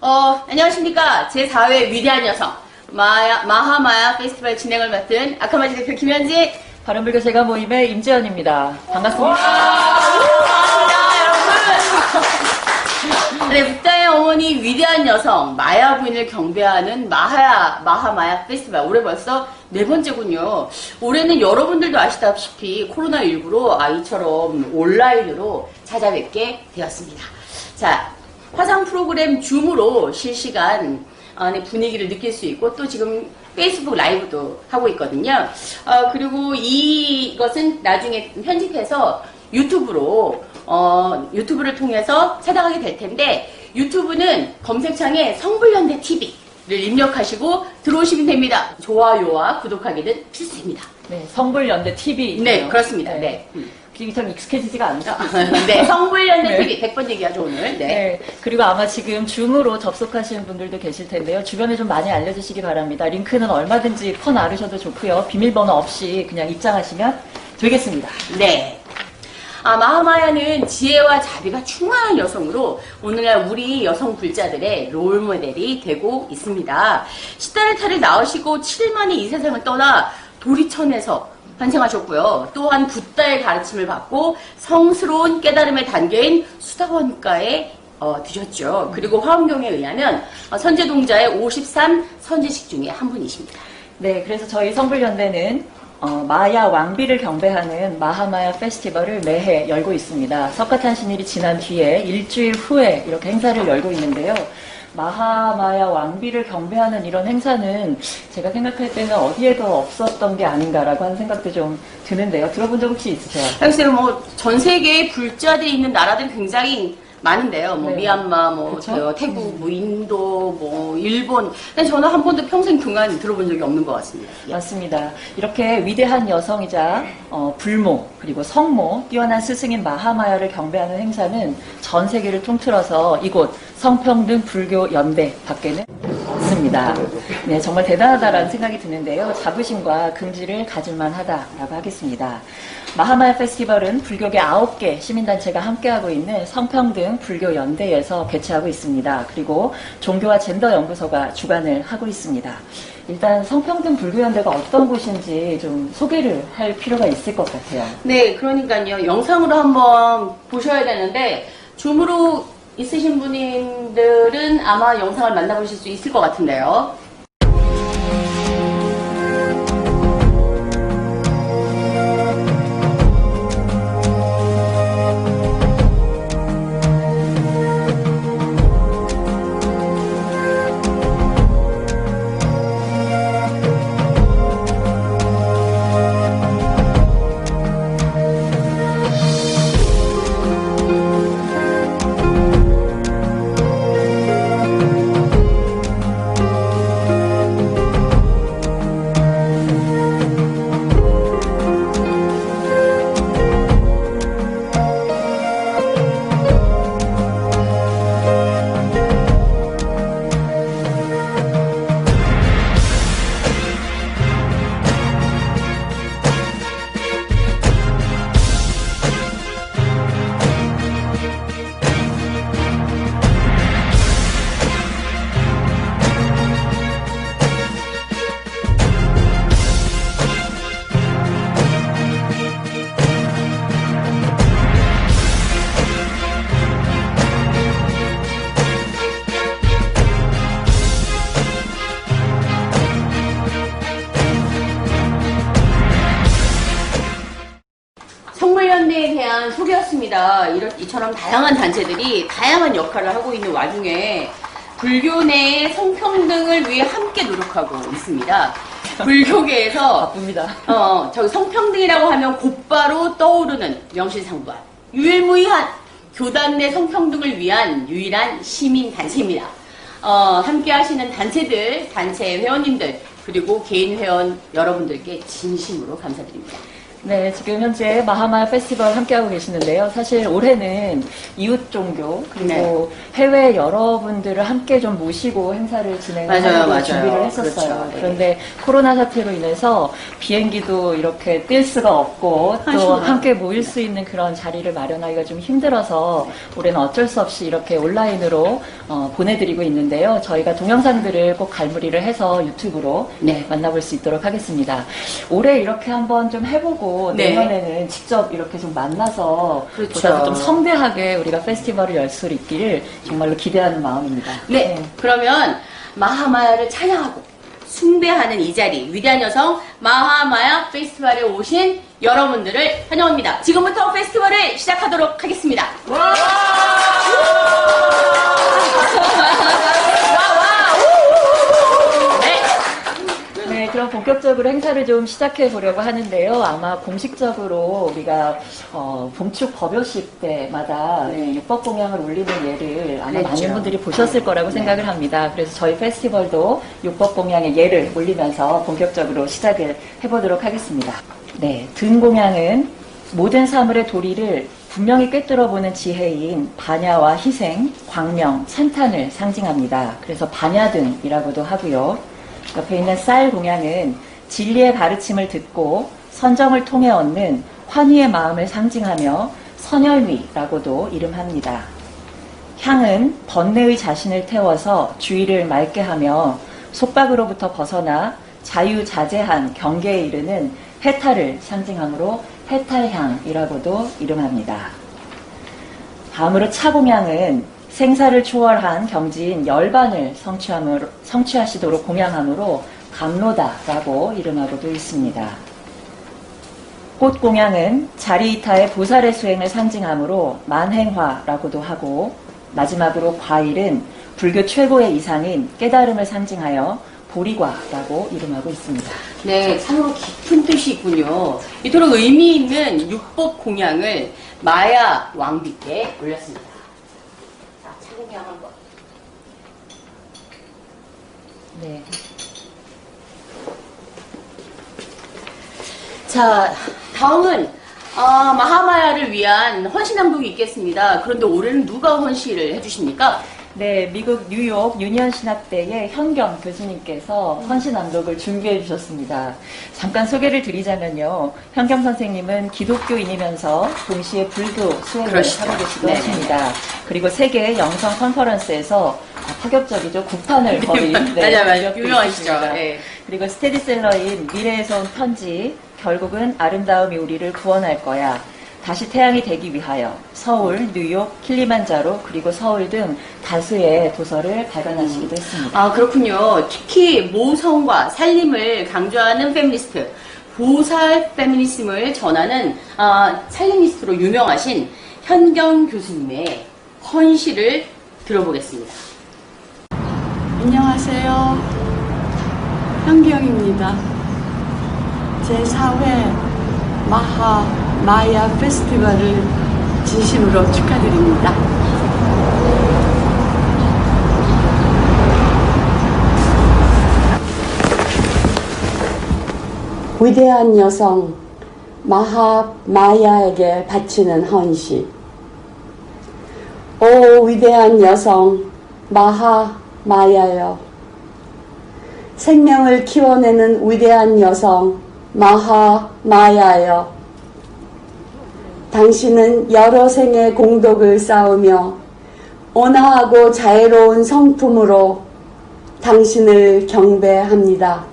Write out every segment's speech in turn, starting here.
어, 안녕하십니까. 제4회 위대한 여성, 마야, 마하마야 페스티벌 진행을 맡은 아카마지 대표 김현지. 바른불교 제가 모임의 임지연입니다. 반갑습니다. 반갑습니다, 여러분. 네, 북다의 어머니 위대한 여성, 마야 부인을 경배하는 마하야, 마하마야 페스티벌. 올해 벌써 네 번째군요. 올해는 여러분들도 아시다시피 코로나19로 아, 이처럼 온라인으로 찾아뵙게 되었습니다. 자, 화상 프로그램 줌으로 실시간 분위기를 느낄 수 있고 또 지금 페이스북 라이브도 하고 있거든요. 어, 그리고 이것은 나중에 편집해서 유튜브로 어, 유튜브를 통해서 찾아가게 될 텐데 유튜브는 검색창에 성불연대 TV를 입력하시고 들어오시면 됩니다. 좋아요와 구독하기는 필수입니다. 네, 성불연대 TV. 네. 그렇습니다. 네. 그게 참 익숙해지지가 않죠. 네, 성불연대 네. TV 100번 얘기하죠 오늘. 네. 네. 그리고 아마 지금 줌으로 접속하시는 분들도 계실 텐데요. 주변에 좀 많이 알려주시기 바랍니다. 링크는 얼마든지 퍼 나르셔도 좋고요. 비밀번호 없이 그냥 입장하시면 되겠습니다. 네. 아, 마 하마야는 지혜와 자비가 충만한 여성으로 오늘날 우리 여성 불자들의 롤 모델이 되고 있습니다. 10달의 탈을 낳으시고 7일 만에 이 세상을 떠나 도리천에서 환생하셨고요. 또한 붓다의 가르침을 받고 성스러운 깨달음의 단계인 수다원가에 어, 드셨죠. 그리고 화엄경에 의하면 어, 선제동자의 53 선제식 중에 한 분이십니다. 네, 그래서 저희 성불연대는 어, 마야 왕비를 경배하는 마하마야 페스티벌을 매해 열고 있습니다. 석가탄 신일이 지난 뒤에 일주일 후에 이렇게 행사를 열고 있는데요. 마하마야 왕비를 경배하는 이런 행사는 제가 생각할 때는 어디에도 없었던 게 아닌가라고 하는 생각도 좀 드는데요. 들어본 적 혹시 있으세요? 사실 뭐 전 세계에 불자들이 있는 나라들이 굉장히 많은데요. 뭐 네. 미얀마, 뭐? 저 태국, 뭐 인도, 뭐 일본. 근데 저는 한 번도 평생 동안 들어본 적이 없는 것 같습니다. 예. 맞습니다. 이렇게 위대한 여성이자 어, 불모 그리고 성모 뛰어난 스승인 마하마야를 경배하는 행사는 전 세계를 통틀어서 이곳 성평등 불교 연대 밖에는 없습니다. 네, 정말 대단하다라는 생각이 드는데요. 자부심과 긍지를 가질만 하다라고 하겠습니다. 마하마야 페스티벌은 불교계 9개 시민단체가 함께하고 있는 성평등 불교 연대에서 개최하고 있습니다. 그리고 종교와 젠더 연구소가 주관을 하고 있습니다. 일단 성평등 불교연대가 어떤 곳인지 좀 소개를 할 필요가 있을 것 같아요. 네, 그러니까요. 영상으로 한번 보셔야 되는데 줌으로 있으신 분들은 아마 영상을 만나보실 수 있을 것 같은데요. 성물연대에 대한 소개였습니다. 이런, 이처럼 다양한 단체들이 다양한 역할을 하고 있는 와중에 불교 내의 성평등을 위해 함께 노력하고 있습니다. 불교계에서 바쁩니다. 어, 저기 성평등이라고 하면 곧바로 떠오르는 명실상부한 유일무이한 교단 내 성평등을 위한 유일한 시민 단체입니다. 어, 함께 하시는 단체들, 단체 회원님들, 그리고 개인 회원 여러분들께 진심으로 감사드립니다. 네, 지금 현재 마하마야 페스티벌 함께하고 계시는데요. 사실 올해는 이웃 종교 그리고 해외 여러분들을 함께 좀 모시고 행사를 맞아요. 준비를 했었어요. 그렇죠. 네. 그런데 코로나 사태로 인해서 비행기도 이렇게 뛸 수가 없고 또 아쉬워요. 함께 모일 수 있는 그런 자리를 마련하기가 좀 힘들어서 올해는 어쩔 수 없이 이렇게 온라인으로 어, 보내드리고 있는데요. 저희가 동영상들을 꼭 갈무리를 해서 유튜브로 네. 만나볼 수 있도록 하겠습니다. 올해 이렇게 한번 좀 해보고 네. 내년에는 직접 이렇게 좀 만나서 그렇죠. 보다 더좀 성대하게 우리가 페스티벌을 열 수 있기를 정말로 기대하는 마음입니다. 네, 그러면 마하마야를 찬양하고 숭배하는 이 자리 위대한 여성 마하마야 페스티벌에 오신 여러분들을 환영합니다. 지금부터 페스티벌을 시작하도록 하겠습니다. 와! 와! 본격적으로 행사를 좀 시작해 보려고 하는데요. 아마 공식적으로 우리가 어, 봉축 법요식 때마다 네. 육법 공양을 올리는 예를 아마 그랬죠. 많은 분들이 보셨을 거라고 생각을 합니다. 그래서 저희 페스티벌도 육법 공양의 예를 올리면서 본격적으로 시작을 해보도록 하겠습니다. 네, 등 공양은 모든 사물의 도리를 분명히 꿰뚫어 보는 지혜인 반야와 희생, 광명, 찬탄을 상징합니다. 그래서 반야등이라고도 하고요. 옆에 있는 쌀 공양은 진리의 가르침을 듣고 선정을 통해 얻는 환희의 마음을 상징하며 선열미라고도 이름합니다. 향은 번뇌의 자신을 태워서 주의를 맑게 하며 속박으로부터 벗어나 자유자재한 경계에 이르는 해탈을 상징하므로 해탈향이라고도 이름합니다. 다음으로 차공양은 생사를 초월한 경지인 열반을 성취함으로, 성취하시도록 공양함으로 감로다라고 이름하고도 있습니다. 꽃 공양은 자리이타의 보살의 수행을 상징하므로 만행화라고도 하고 마지막으로 과일은 불교 최고의 이상인 깨달음을 상징하여 보리과라고 이름하고 있습니다. 네, 참으로 깊은 뜻이 있군요. 이토록 의미 있는 육법 공양을 마야 왕비께 올렸습니다. 자, 차공양 한번. 네. 자, 다음은 아, 마하마야를 위한 헌신낭독이 있겠습니다. 그런데 올해는 누가 헌신을 해주십니까? 네, 미국 뉴욕 유니언 신학 대의 현경 교수님께서 헌신 암독을 준비해 주셨습니다. 잠깐 소개를 드리자면요. 현경 선생님은 기독교인이면서 동시에 불교 수행을 그러시죠. 하고 계시도 네. 하십니다. 그리고 세계 영성 컨퍼런스에서 파격적이죠. 국판을 벌인 맞아요, 맞아요. 기억도 유명하시죠. 있으십니다. 네. 그리고 스테디셀러인 미래에서 온 편지, 결국은 아름다움이 우리를 구원할 거야. 다시 태양이 되기 위하여 서울, 뉴욕, 킬리만자로 그리고 서울 등 다수의 도서를 발간하시기도 했습니다. 아, 그렇군요. 특히 모성과 살림을 강조하는 페미니스트, 보살 페미니즘을 전하는 아, 살리니스트로 유명하신 현경 교수님의 헌시를 들어보겠습니다. 안녕하세요. 현경입니다. 제4회 마하 마야 페스티벌을 진심으로 축하드립니다. 위대한 여성 마하 마야에게 바치는 헌시. 오 위대한 여성 마하 마야여. 생명을 키워내는 위대한 여성 마하 마야여. 당신은 여러 생의 공덕을 쌓으며 온화하고 자애로운 성품으로 당신을 경배합니다.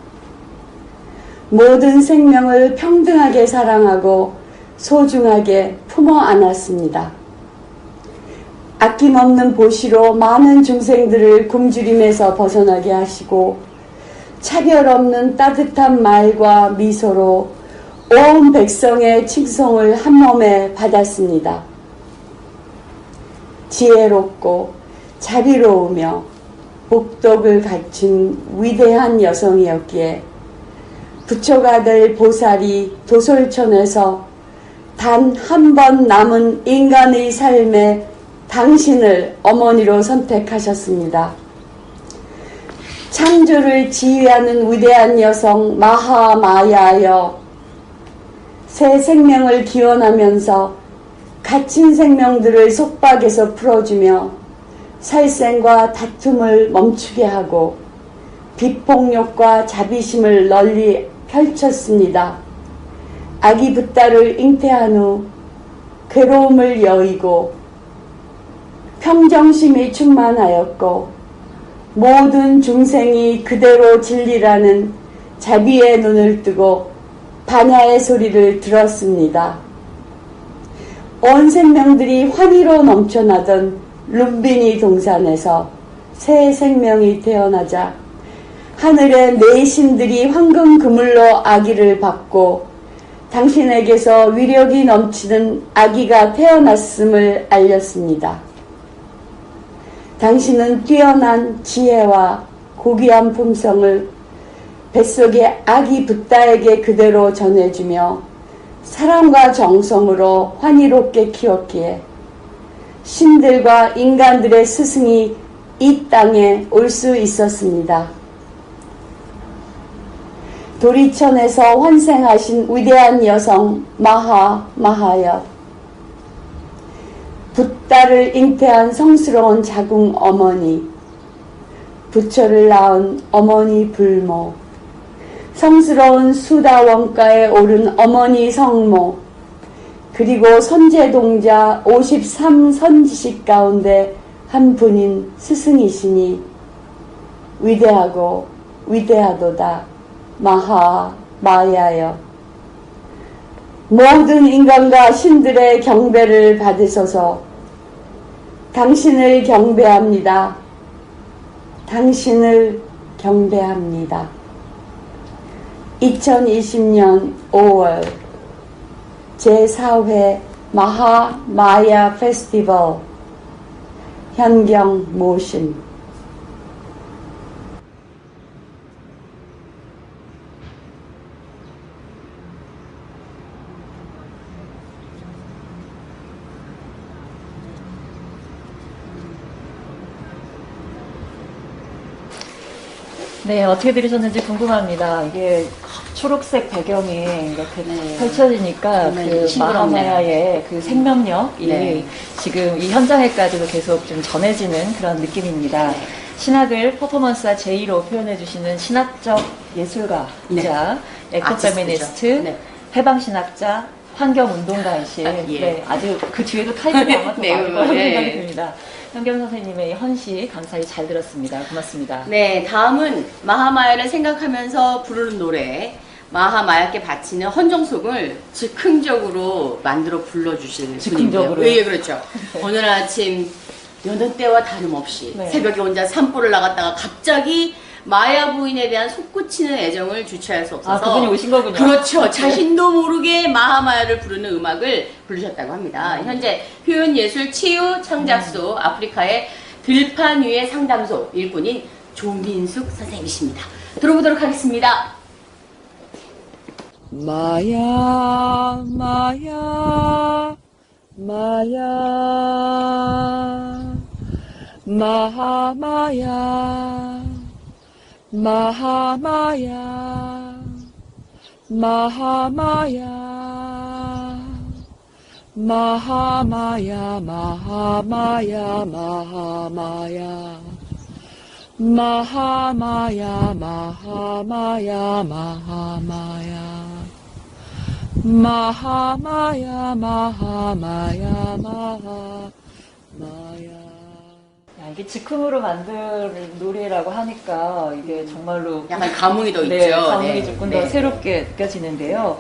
모든 생명을 평등하게 사랑하고 소중하게 품어 안았습니다. 아낌없는 보시로 많은 중생들을 굶주림에서 벗어나게 하시고 차별 없는 따뜻한 말과 미소로 온 백성의 칭송을 한 몸에 받았습니다. 지혜롭고 자비로우며 복덕을 갖춘 위대한 여성이었기에 부처가 될 보살이 도솔천에서 단 한 번 남은 인간의 삶에 당신을 어머니로 선택하셨습니다. 창조를 지휘하는 위대한 여성 마하마야여 새 생명을 기원하면서 갇힌 생명들을 속박에서 풀어주며 살생과 다툼을 멈추게 하고 비폭력과 자비심을 널리 펼쳤습니다. 아기 붓다를 잉태한 후 괴로움을 여의고 평정심이 충만하였고 모든 중생이 그대로 진리라는 자비의 눈을 뜨고 반야의 소리를 들었습니다. 온 생명들이 환희로 넘쳐나던 룸비니 동산에서 새 생명이 태어나자 하늘의 네 신들이 황금 그물로 아기를 받고 당신에게서 위력이 넘치는 아기가 태어났음을 알렸습니다. 당신은 뛰어난 지혜와 고귀한 품성을 뱃속의 아기 붓다에게 그대로 전해주며 사랑과 정성으로 환희롭게 키웠기에 신들과 인간들의 스승이 이 땅에 올 수 있었습니다. 도리천에서 환생하신 위대한 여성 마하 마하여 붓다를 잉태한 성스러운 자궁 어머니 부처를 낳은 어머니 불모 성스러운 수다 원가에 오른 어머니 성모 그리고 선제동자 53선지식 가운데 한 분인 스승이시니 위대하고 위대하도다. 마하 마야여 모든 인간과 신들의 경배를 받으소서 당신을 경배합니다. 당신을 경배합니다. 2020년 5월 제4회 마하 마야 페스티벌 현경 모신 네, 어떻게 들으셨는지 궁금합니다. 이게 초록색 배경이 이렇게 네. 펼쳐지니까 정말 그 싱그럽네요. 마하마야의 그 생명력이 네. 지금 이 현장에까지도 계속 좀 전해지는 그런 느낌입니다. 네. 신학을 퍼포먼스와 제의로 표현해 주시는 신학적 예술가이자 에코페미니스트, 네. 아티스트죠. 네. 해방신학자, 환경운동가이신 아, 예. 네, 아주 그 뒤에도 타이틀이 아마 더 네, 많을 거라고 네. 생각이 듭니다. 현경 선생님의 헌시 감사히 잘 들었습니다. 고맙습니다. 네, 다음은 마하마야를 생각하면서 부르는 노래 마하마야께 바치는 헌정송을 즉흥적으로 만들어 불러주실 즉흥적으로요? 분인데요. 예, 그렇죠. 오늘 아침 여느 때와 다름없이 네. 새벽에 혼자 산보를 나갔다가 갑자기 마야 부인에 대한 솟구치는 애정을 주체할 수 없어서 아, 그분이 오신 거군요. 그렇죠. 자신도 모르게 마하마야를 부르는 음악을 부르셨다고 합니다. 음. 현재 표현예술 치유 창작소 아프리카의 들판 위의 상담소 일꾼인 조민숙 선생님이십니다. 들어보도록 하겠습니다. 마야 마야 마야 마하마야 마하마야 마하마야 마하마 이게 즉흥으로 만든 노래라고 하니까 이게 정말로 약간 감흥이 더 네, 있죠. 감흥이 네. 조금 네. 더 새롭게 느껴지는데요.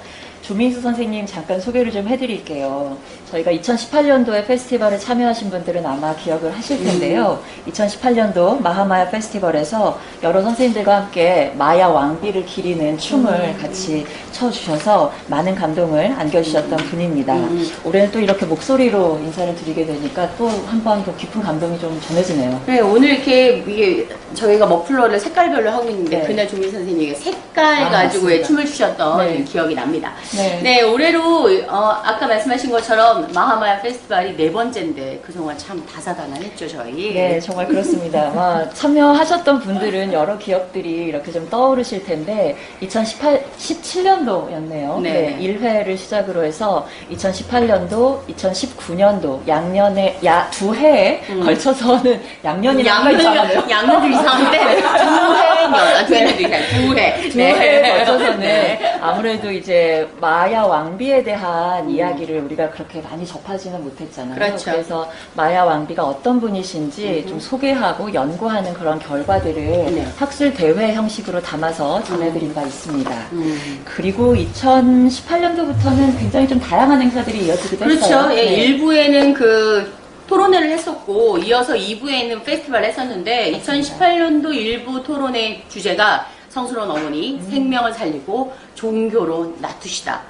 조민수 선생님 잠깐 소개를 좀 해드릴게요. 저희가 2018년도에 페스티벌에 참여하신 분들은 아마 기억을 하실 텐데요. 음. 2018년도 마하마야 페스티벌에서 여러 선생님들과 함께 마야 왕비를 기리는 춤을 음. 같이 춰주셔서 많은 감동을 안겨주셨던 분입니다. 음. 올해는 또 이렇게 목소리로 인사를 드리게 되니까 또 한 번 더 깊은 감동이 좀 전해지네요. 네, 오늘 이렇게 이게 저희가 머플러를 색깔별로 하고 있는데 네. 그날 조민 선생님이 색깔 아, 가지고의 맞습니다. 춤을 추셨던 네. 기억이 납니다. 네. 네, 올해로 어, 아까 말씀하신 것처럼 마하마야 페스티벌이 네 번째인데 그동안 참 다사다난했죠 저희. 네, 정말 그렇습니다. 아마 참여하셨던 분들은 여러 기억들이 이렇게 좀 떠오르실 텐데, 2018, 17년도였네요. 네. 1회를 시작으로 해서 2018년도, 2019년도, 양년에, 야, 두 해에 음. 걸쳐서는 이상하네요. 양은 양은도 이상한데 두 해년, 아, 두 해년도 이상, 두 해. 두 해에 네. 걸쳐서는 네. 아무래도 이제 마야 왕비에 대한 이야기를 우리가 그렇게 많이 접하지는 못했잖아요. 그렇죠. 래서 마야 왕비가 어떤 분이신지 좀 소개하고 연구하는 그런 결과들을 네. 학술 대회 형식으로 담아서 전해드린 바 있습니다. 음. 그리고 2018년도부터는 굉장히 좀 다양한 행사들이 이어지기도 그렇죠. 했어요. 예, 네. 일부에는 그 토론회를 했었고 이어서 2부에는 페스티벌을 했었는데 2018년도 일부 토론회 주제가 성스러운 어머니 생명을 살리고 종교로 낮추시다.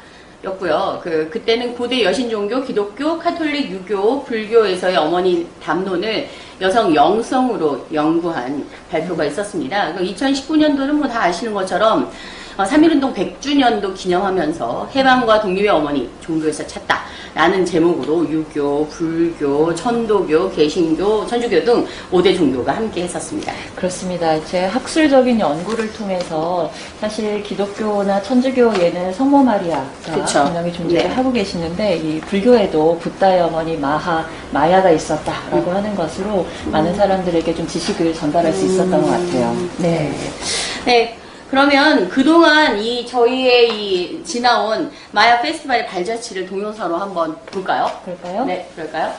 였고요. 그 그때는 고대 여신 종교, 기독교, 카톨릭, 유교, 불교에서의 어머니 담론을 여성 영성으로 연구한 발표가 있었습니다. 2019년도는 뭐 다 아시는 것처럼 어, 3.1운동 100주년도 기념하면서 해방과 독립의 어머니 종교에서 찾다 라는 제목으로 유교, 불교, 천도교, 개신교, 천주교 등 5대 종교가 함께 했었습니다. 그렇습니다. 제 학술적인 연구를 통해서 사실 기독교나 천주교에는 성모 마리아가 그쵸. 분명히 존재를 네. 하고 계시는데 이 불교에도 붓다의 어머니 마하 마야가 음. 있었다라고 하는 것으로 많은 사람들에게 좀 지식을 전달할 수 있었던 것 같아요. 네. 네. 그러면 그동안 이 저희의 이 지나온 마야 페스티벌의 발자취를 동영상으로 한번 볼까요? 그럴까요? 네, 그럴까요?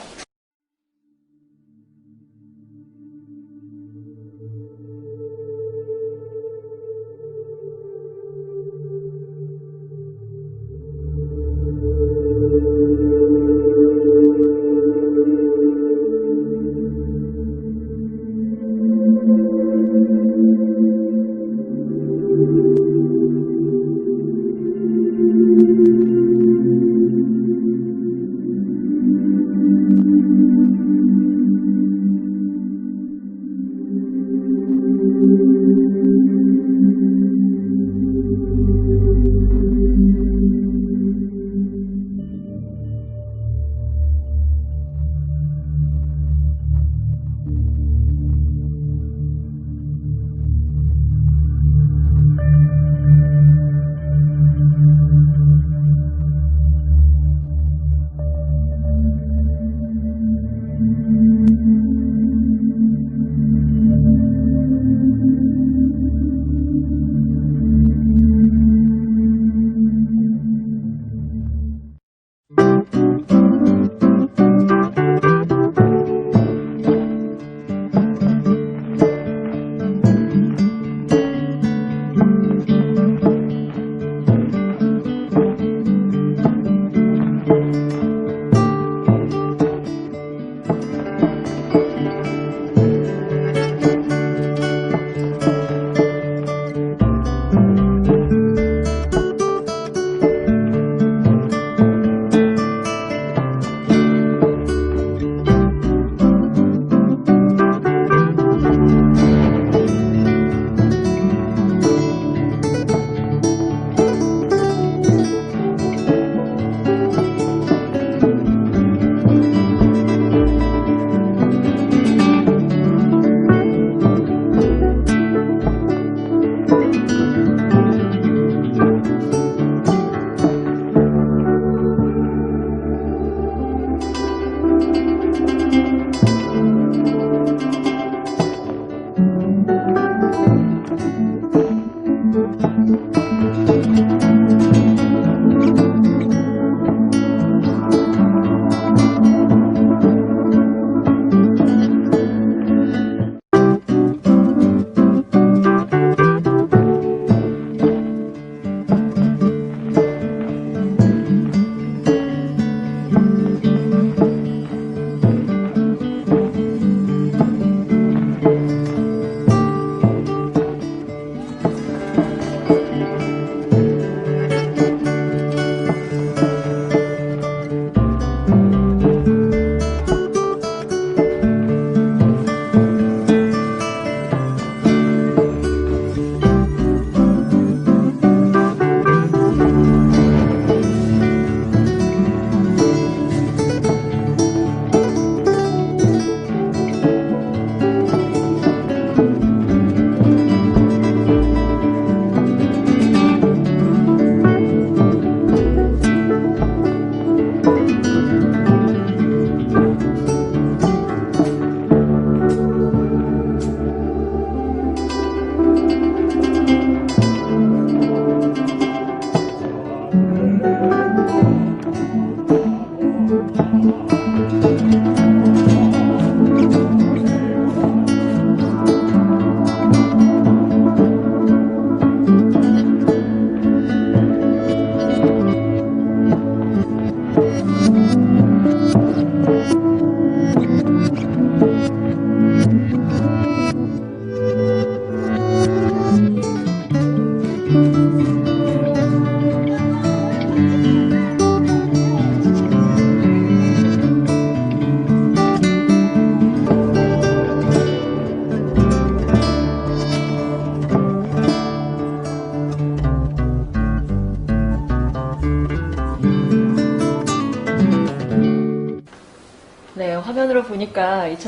Thank you.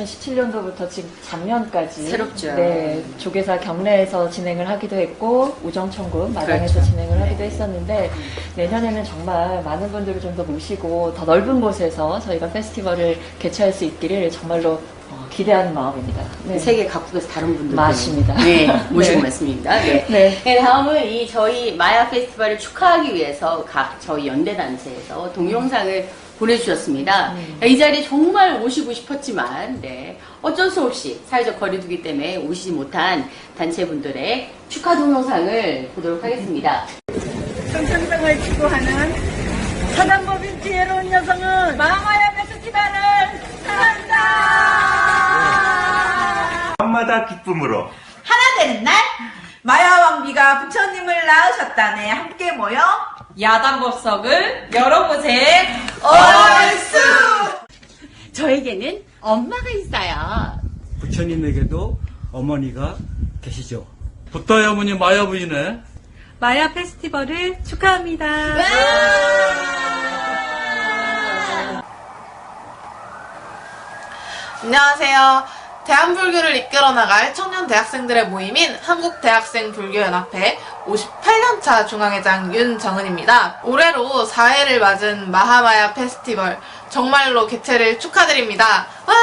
2017년도부터 지금 작년까지 새롭죠. 네, 조계사 경내에서 진행을 하기도 했고 우정천국 마당에서 그렇죠. 진행을 하기도 했었는데 내년에는 정말 많은 분들을 좀 더 모시고 더 넓은 곳에서 저희가 페스티벌을 개최할 수 있기를 정말로 어, 기대하는 마음입니다. 네. 세계 각국에서 다른 분들 맞습니다. 네, 모시고 네. 말씀입니다. 네. 네. 네, 다음은 이 저희 마야 페스티벌을 축하하기 위해서 각 저희 연대 단체에서 동영상을 보내주셨습니다. 이 자리에 정말 오시고 싶었지만, 네, 어쩔 수 없이 사회적 거리두기 때문에 오시지 못한 단체분들의 축하 동영상을 보도록 하겠습니다. 성평등을 추구하는 사단법인 지혜로운 여성은 마마야 페스티벌을 사랑한다. 밤마다 기쁨으로 하나 되는 날 마야 왕비가 부처님을 낳으셨다네 함께 모여 야단법석을 열어보세. 얼쑤 저에게는 엄마가 있어요. 부처님에게도 어머니가 계시죠. 부타의 어머니 마야 부인의 마야 페스티벌을 축하합니다. 안녕하세요. 대한불교를 이끌어 나갈 청년 대학생들의 모임인 한국대학생불교연합회 58년차 중앙회장 윤정은입니다. 올해로 4회를 맞은 마하마야 페스티벌 정말로 개최를 축하드립니다. 와!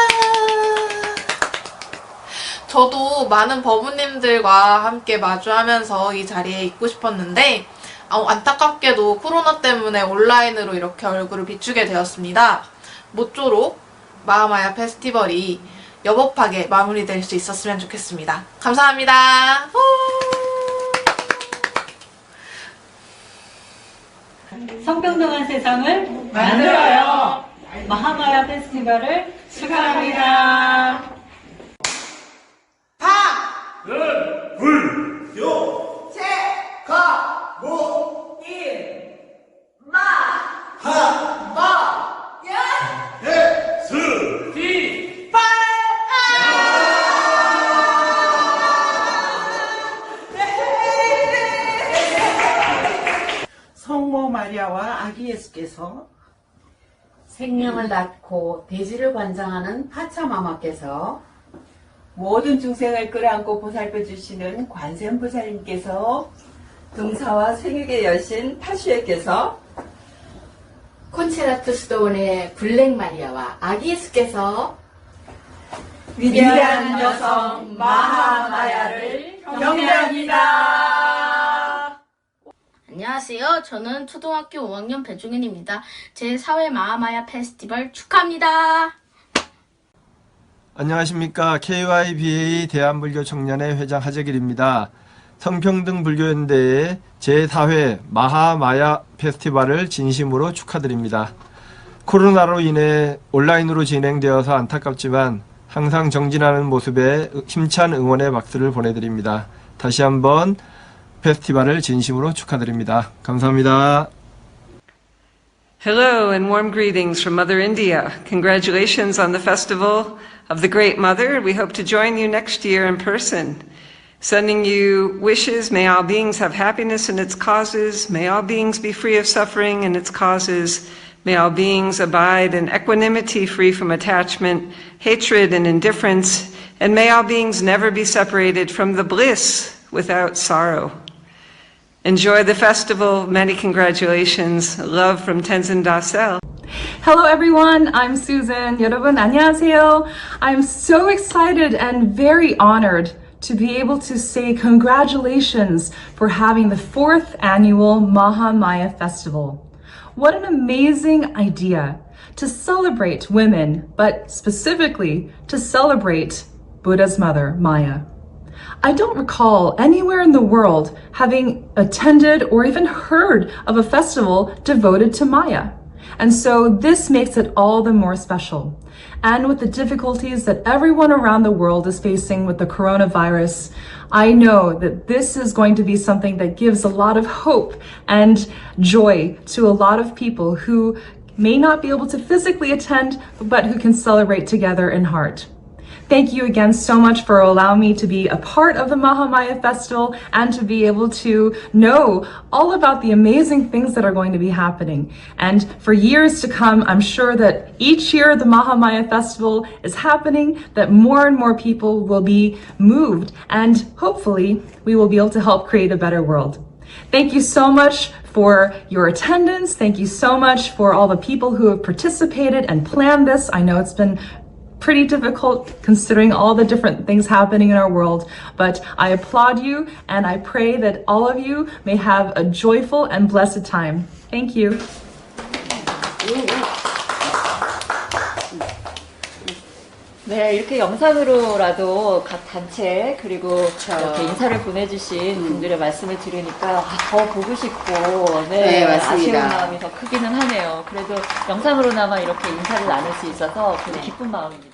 저도 많은 법우님들과 함께 마주하면서 이 자리에 있고 싶었는데 어, 안타깝게도 코로나 때문에 온라인으로 이렇게 얼굴을 비추게 되었습니다. 모쪼록 마하마야 페스티벌이 여법하게 마무리될 수 있었으면 좋겠습니다. 감사합니다. 후! 성평등한 세상을 만들어요. 마하마야 페스티벌을 축하합니다. 성모 마리아와 아기 예수께서 생명을 낳고 대지를 관장하는 파차마마께서 모든 중생을 끌어안고 보살펴 주시는 관세음보살님께서 동사와 생육의 여신 타슈에께서 콘체라트 수도원의 블랙 마리아와 아기 예수께서 위대한 여성 마하마야를 경배합니다. 안녕하세요. 저는 초등학교 5학년 배종현입니다. 제4회 마하마야 페스티벌 축하합니다. 안녕하십니까. KYBA 대한불교 청년회 회장 하재길입니다. 성평등 불교연대의 제4회 마하마야 페스티벌을 진심으로 축하드립니다. 코로나로 인해 온라인으로 진행되어서 안타깝지만 항상 정진하는 모습에 힘찬 응원의 박수를 보내드립니다. 다시 한번 페스티벌을 진심으로 축하드립니다. 감사합니다. Hello and warm greetings from Mother India. Congratulations on the festival of the Great Mother. We hope to join you next year in person. Sending you wishes. May all beings have happiness in its causes. May all beings be free of suffering in its causes. May all beings abide in equanimity free from attachment, hatred, and indifference. And may all beings never be separated from the bliss without sorrow. Enjoy the festival. Many congratulations. Love from Tenzin Dasel. Hello everyone, I'm Susan. 여러분 안녕하세요. I'm so excited and very honored to be able to say congratulations for having the fourth annual Maha Maya Festival. What an amazing idea to celebrate women, but specifically to celebrate Buddha's mother, Maya. I don't recall anywhere in the world having attended or even heard of a festival devoted to Maya. And so this makes it all the more special. And with the difficulties that everyone around the world is facing with the coronavirus, I know that this is going to be something that gives a lot of hope and joy to a lot of people who may not be able to physically attend, but who can celebrate together in heart. Thank you again so much for allowing me to be a part of the Mahamaya Festival and to be able to know all about the amazing things that are going to be happening. And for years to come, I'm sure that each year the Mahamaya Festival is happening, that more and more people will be moved, and hopefully we will be able to help create a better world. Thank you so much for your attendance. Thank you so much for all the people who have participated and planned this. I know it's been pretty difficult considering all the different things happening in our world, but I applaud you and I pray that all of you may have a joyful and blessed time. Thank you. 네, 이렇게 영상으로라도 각 단체 그리고 이렇게 인사를 보내주신 분들의 말씀을 들으니까 아, 더 보고 싶고 네, 네, 맞습니다. 아쉬운 마음이 더 크기는 하네요. 그래도 영상으로나마 이렇게 인사를 나눌 수 있어서 굉장히 기쁜 마음입니다.